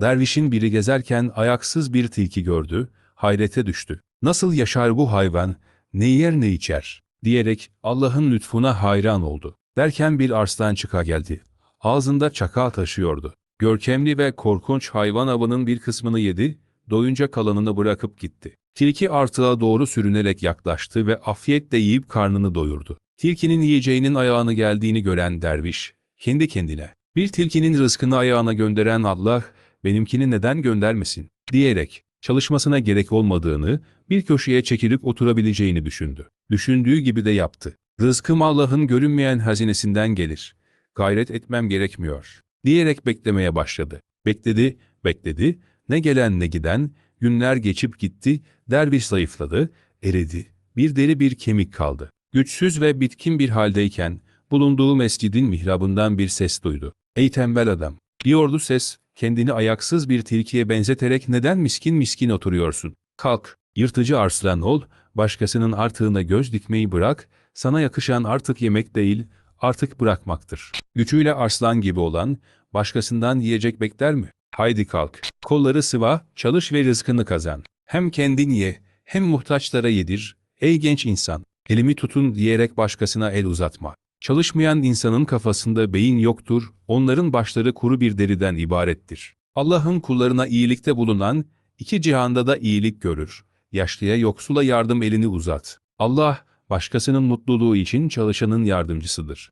Dervişin biri gezerken ayaksız bir tilki gördü, hayrete düştü. Nasıl yaşar bu hayvan, ne yer ne içer, diyerek Allah'ın lütfuna hayran oldu. Derken bir arslan çıka geldi. Ağzında çakal taşıyordu. Görkemli ve korkunç hayvan avının bir kısmını yedi, doyunca kalanını bırakıp gitti. Tilki artığa doğru sürünerek yaklaştı ve afiyetle yiyip karnını doyurdu. Tilkinin yiyeceğinin ayağına geldiğini gören derviş, kendi kendine, bir tilkinin rızkını ayağına gönderen Allah, benimkini neden göndermesin, diyerek, çalışmasına gerek olmadığını, bir köşeye çekilip oturabileceğini düşündü. Düşündüğü gibi de yaptı. Rızkım Allah'ın görünmeyen hazinesinden gelir. Gayret etmem gerekmiyor, diyerek beklemeye başladı. Bekledi, bekledi, ne gelen ne giden, günler geçip gitti, derviş zayıfladı, eridi. Bir deri bir kemik kaldı. Güçsüz ve bitkin bir haldeyken, bulunduğu mescidin mihrabından bir ses duydu. Ey tembel adam! Diyordu ses, kendini ayaksız bir tilkiye benzeterek neden miskin miskin oturuyorsun? Kalk, yırtıcı arslan ol, başkasının artığına göz dikmeyi bırak, sana yakışan artık yemek değil, artık bırakmaktır. Gücüyle arslan gibi olan, başkasından yiyecek bekler mi? Haydi kalk, kolları sıva, çalış ve rızkını kazan. Hem kendin ye, hem muhtaçlara yedir, ey genç insan, elimi tutun diyerek başkasına el uzatma. Çalışmayan insanın kafasında beyin yoktur, onların başları kuru bir deriden ibarettir. Allah'ın kullarına iyilikte bulunan, iki cihanda da iyilik görür. Yaşlıya yoksula yardım elini uzat. Allah, başkasının mutluluğu için çalışanın yardımcısıdır.